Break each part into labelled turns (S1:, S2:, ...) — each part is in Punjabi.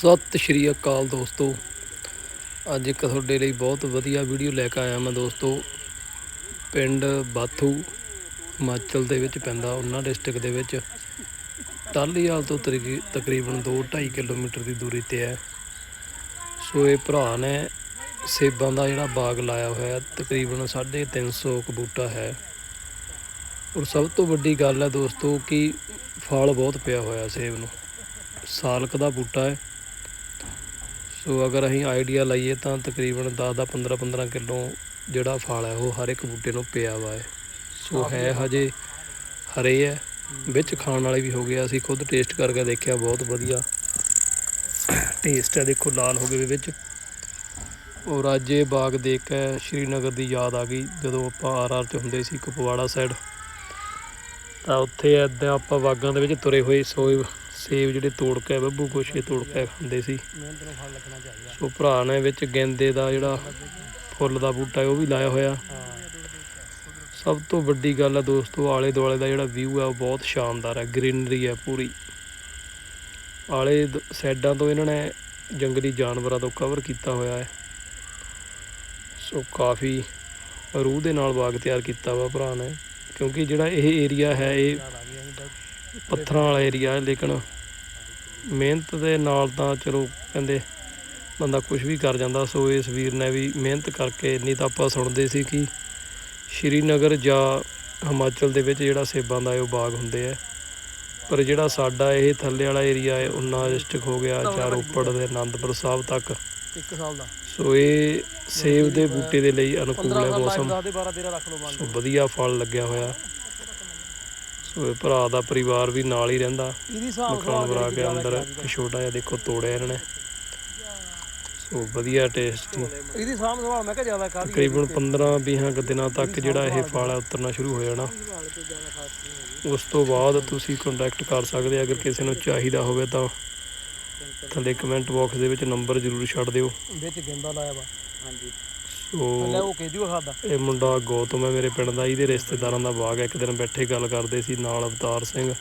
S1: ਸਤਿ ਸ਼੍ਰੀ ਅਕਾਲ ਦੋਸਤੋ। ਅੱਜ ਇੱਕ ਤੁਹਾਡੇ ਲਈ ਬਹੁਤ ਵਧੀਆ ਵੀਡੀਓ ਲੈ ਕੇ ਆਇਆ ਮੈਂ ਦੋਸਤੋ। ਪਿੰਡ ਬਾਥੂ ਹਿਮਾਚਲ ਦੇ ਵਿੱਚ ਪੈਂਦਾ ਉਹਨਾਂ ਡਿਸਟ੍ਰਿਕਟ ਦੇ ਵਿੱਚ। ਟਾਲੀਵਾਲ ਤੋਂ ਤਰੀ- ਤਕਰੀਬਨ 2-2.5 ਕਿਲੋਮੀਟਰ ਦੀ ਦੂਰੀ ਤੇ ਹੈ। ਸੋ ਇਹ ਭਰਾ ਨੇ ਸੇਬਾਂ ਦਾ ਜਿਹੜਾ ਬਾਗ ਲਾਇਆ ਹੋਇਆ ਹੈ, ਤਕਰੀਬਨ 350 ਕੁ ਬੂਟਾ ਹੈ। ਔਰ ਸਭ ਤੋਂ ਵੱਡੀ ਗੱਲ ਹੈ ਦੋਸਤੋ ਕਿ ਫਲ ਬਹੁਤ ਪਿਆ ਹੋਇਆ ਸੇਬ ਨੂੰ। ਸਾਲਕ ਦਾ ਬੂਟਾ ਹੈ। ਸੋ ਅਗਰ ਅਸੀਂ ਆਈਡੀਆ ਲਾਈਏ ਤਾਂ ਤਕਰੀਬਨ 10 ਦਾ 15 15 ਕਿਲੋ ਜਿਹੜਾ ਫਲ ਹੈ ਉਹ ਹਰ ਇੱਕ ਬੂਟੇ ਨੂੰ ਪਿਆ ਵਾ ਹੈ ਸੋ ਹੈ ਹਜੇ ਹਰੇ ਹੈ। ਵਿੱਚ ਖਾਣ ਵਾਲੇ ਵੀ ਹੋ ਗਏ ਅਸੀਂ ਖੁਦ ਟੇਸਟ ਕਰਕੇ ਦੇਖਿਆ ਬਹੁਤ ਵਧੀਆ ਟੇਸਟ ਹੈ। ਦੇਖੋ ਲਾਲ ਹੋ ਗਏ ਵਿੱਚ। ਔਰ ਅੱਜ ਇਹ ਬਾਗ ਦੇਖ ਕੇ ਸ਼੍ਰੀਨਗਰ ਦੀ ਯਾਦ ਆ ਗਈ। ਜਦੋਂ ਆਪਾਂ ਆਰ ਆਰ ਚ ਹੁੰਦੇ ਸੀ ਕੁਪਵਾੜਾ ਸਾਈਡ ਤਾਂ ਉੱਥੇ ਏਦਾਂ ਆਪਾਂ ਬਾਗਾਂ ਦੇ ਵਿੱਚ ਤੁਰੇ ਹੋਏ। ਸੋਏ ਸੇਬ ਜਿਹੜੇ ਤੋੜ ਕੇ ਬੱਬੂ ਕੁਛੇ ਤੋੜ ਕੇ ਖਾਂਦੇ ਸੀ। ਸੋ ਭਰਾ ਨੇ ਵਿੱਚ ਗੈਂਦੇ ਦਾ ਜਿਹੜਾ ਫੁੱਲ ਦਾ ਬੂਟਾ, ਉਹ ਵੀ ਲਾਇਆ ਹੋਇਆ। ਸਭ ਤੋਂ ਵੱਡੀ ਗੱਲ ਹੈ ਦੋਸਤੋ ਆਲੇ ਦੁਆਲੇ ਦਾ ਜਿਹੜਾ ਵਿਊ ਹੈ ਉਹ ਬਹੁਤ ਸ਼ਾਨਦਾਰ ਹੈ ਗ੍ਰੀਨਰੀ ਹੈ ਪੂਰੀ। ਆਲੇ ਦ- ਸਾਈਡਾਂ ਤੋਂ ਇਹਨਾਂ ਨੇ ਜੰਗਲੀ ਜਾਨਵਰਾਂ ਤੋਂ ਕਵਰ ਕੀਤਾ ਹੋਇਆ ਹੈ। ਸੋ ਕਾਫੀ ਰੂਹ ਦੇ ਨਾਲ ਬਾਗ ਤਿਆਰ ਕੀਤਾ ਵਾ ਭਰਾ ਨੇ, ਕਿਉਂਕਿ ਜਿਹੜਾ ਇਹ ਏਰੀਆ ਹੈ, ਇਹ ਪੱਥਰਾਂ ਵਾਲਾ ਏਰੀਆ ਹੈ ਲੇਕਿਨ ਮਿਹਨਤ ਦੇ ਨਾਲ ਤਾਂ ਚਲੋ ਕਹਿੰਦੇ ਬੰਦਾ ਕੁਝ ਵੀ ਕਰ ਜਾਂਦਾ ਸੋ ਇਸ ਵੀਰ ਨੇ ਵੀ ਮਿਹਨਤ ਕਰਕੇ ਨਹੀਂ ਤਾਂ ਆਪਾਂ ਸੁਣਦੇ ਸੀ ਕਿ ਸ਼੍ਰੀਨਗਰ ਜਾਂ ਹਿਮਾਚਲ ਦੇ ਵਿੱਚ ਜਿਹੜਾ ਸੇਬਾਂ ਦਾ ਇਹ ਉਹ ਬਾਗ ਹੁੰਦੇ ਆ ਪਰ ਜਿਹੜਾ ਸਾਡਾ ਇਹ ਥੱਲੇ ਵਾਲਾ ਏਰੀਆ ਹੈ ਉਨਾ ਡਿਸਟ੍ਰਿਕਟ ਹੋ ਗਿਆ ਜਾਂ ਰੋਪੜ ਦੇ ਆਨੰਦਪੁਰ ਸਾਹਿਬ ਤੱਕ।
S2: ਇੱਕ ਸਾਲ ਦਾ।
S1: ਸੋ ਇਹ ਸੇਬ ਦੇ ਬੂਟੇ ਦੇ ਲਈ ਅਨੁਕੂਲ
S2: 15
S1: ਹੈ ਮੌਸਮ।
S2: ਦਾ ਦੇ 12 13 ਰੱਖ ਲਓ ਬੰਦ
S1: ਸੋ ਵਧੀਆ ਫਲ ਲੱਗਿਆ ਹੋਇਆ। ਸੋ ਇਹ ਭਰਾ ਦਾ ਪਰਿਵਾਰ ਵੀ ਨਾਲ ਹੀ ਰਹਿੰਦਾ।
S2: ਇਹਦੀ
S1: ਬਣਾ ਕੇ ਅੰਦਰ ਇੱਕ ਛੋਟਾ ਜਿਹਾ ਦੇਖੋ ਤੋੜਿਆ ਇਹਨਾਂ ਨੇ। ਸੋ ਵਧੀਆ ਟੇਸਟੀ
S2: ਇਹਦੀ ਸਾਂਭ ਸੰਭਾਲ ਮੈਂ ਕਿਹਾ ਜ਼ਿਆਦਾ ਕਾਹਦੀ
S1: ਤਕਰੀਬਨ 15-20 ਕੁ ਦਿਨਾਂ ਤੱਕ ਜਿਹੜਾ ਇਹ ਫਲ ਉਤਰਨਾ ਸ਼ੁਰੂ ਹੋ ਜਾਣਾ। ਉਸ ਤੋਂ ਬਾਅਦ ਤੁਸੀਂ ਕੰਟੈਕਟ ਕਰ ਸਕਦੇ ਆ ਅਗਰ ਕਿਸੇ ਨੂੰ ਚਾਹੀਦਾ ਹੋਵੇ ਤਾਂ। ਥੱਲੇ ਕਮੈਂਟ ਬਾਕਸ ਦੇ ਵਿੱਚ ਨੰਬਰ ਜ਼ਰੂਰ ਛੱਡ ਦਿਓ।
S2: ਵਿੱਚ ਗੇਂਦਾ ਲਾਇਆ ਵਾ। ਹਾਂਜੀ। ਲੈ
S1: ਸੋ
S2: ਉਹ ਕੇਜੂ ਖਾਦਾ
S1: ਇਹ ਮੁੰਡਾ ਗੌਤਮ ਹੈ ਮੇਰੇ ਪਿੰਡ ਦਾ ਇਹਦੇ ਰਿਸ਼ਤੇਦਾਰਾਂ ਦਾ ਬਾਗ ਹੈ। ਇੱਕ ਦਿਨ ਬੈਠੇ ਗੱਲ ਕਰਦੇ ਸੀ ਨਾਲ ਅਵਤਾਰ ਸਿੰਘ।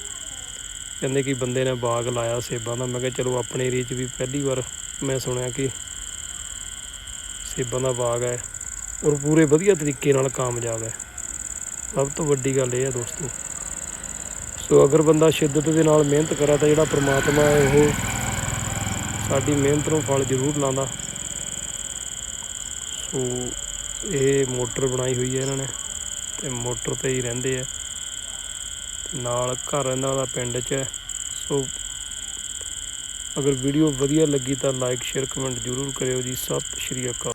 S1: ਕਹਿੰਦੇ ਕਿ ਬੰਦੇ ਨੇ ਬਾਗ ਲਾਇਆ ਸੇਬਾਂ ਦਾ। ਮੈਂ ਕਿਹਾ ਚਲੋ ਆਪਣੇ ਏਰੀਏ 'ਚ ਵੀ ਪਹਿਲੀ ਵਾਰ ਮੈਂ ਸੁਣਿਆ ਕਿ ਸੇਬਾਂ ਦਾ ਬਾਗ ਹੈ ਔਰ ਪੂਰੇ ਵਧੀਆ ਤਰੀਕੇ ਨਾਲ ਕਾਮਯਾਬ ਹੈ। ਸਭ ਤੋਂ ਵੱਡੀ ਗੱਲ ਇਹ ਹੈ ਦੋਸਤੋ। ਸੋ ਅਗਰ ਬੰਦਾ ਸ਼ਿੱਦਤ ਦੇ ਨਾਲ ਮਿਹਨਤ ਕਰੇ ਤਾਂ ਜਿਹੜਾ ਪ੍ਰਮਾਤਮਾ ਹੈ ਉਹ ਸਾਡੀ ਮਿਹਨਤ ਨੂੰ ਫਲ ਜ਼ਰੂਰ ਲਾਉਂਦਾ। ਸੋ ਇਹ ਮੋਟਰ ਬਣਾਈ ਹੋਈ ਹੈ ਇਹਨਾਂ ਨੇ ਤੇ ਮੋਟਰ ਤੇ ਹੀ ਰਹਿੰਦੇ ਆ। ਨਾਲ ਘਰ ਇਹਨਾਂ ਦਾ ਪਿੰਡ 'ਚ ਹੈ। ਸੋ ਅਗਰ ਵੀਡੀਓ ਵਧੀਆ ਲੱਗੀ ਤਾਂ ਲਾਈਕ ਸ਼ੇਅਰ ਕਮੈਂਟ ਜ਼ਰੂਰ ਕਰਿਓ ਜੀ। ਸਤਿ ਸ਼੍ਰੀ ਅਕਾਲ।